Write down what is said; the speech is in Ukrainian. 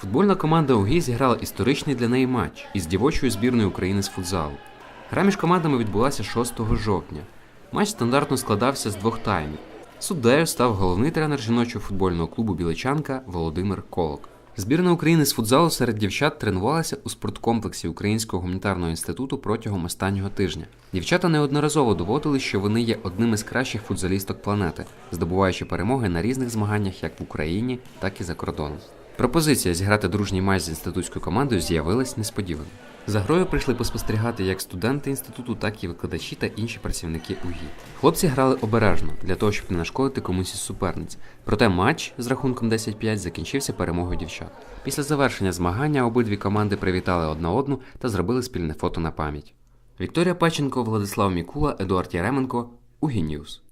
Футбольна команда УГІ зіграла історичний для неї матч із дівочою збірною України з футзалу. Гра між командами відбулася 6 жовтня. Матч стандартно складався з двох таймів. Суддею став головний тренер жіночого футбольного клубу Біличанка Володимир Колок. Збірна України з футзалу серед дівчат тренувалася у спорткомплексі Українського гуманітарного інституту протягом останнього тижня. Дівчата неодноразово доводили, що вони є одним із кращих футзалісток планети, здобуваючи перемоги на різних змаганнях як в Україні, так і за кордоном. Пропозиція зіграти дружній матч з інститутською командою з'явилась несподівано. За грою прийшли поспостерігати як студенти інституту, так і викладачі та інші працівники УГІ. Хлопці грали обережно для того, щоб не нашкодити комусь із суперниць. Проте матч з рахунком 10-5 закінчився перемогою дівчат. Після завершення змагання обидві команди привітали одна одну та зробили спільне фото на пам'ять. Вікторія Паченко, Владислав Мікула, Едуард Яременко, УГІ Ньюс.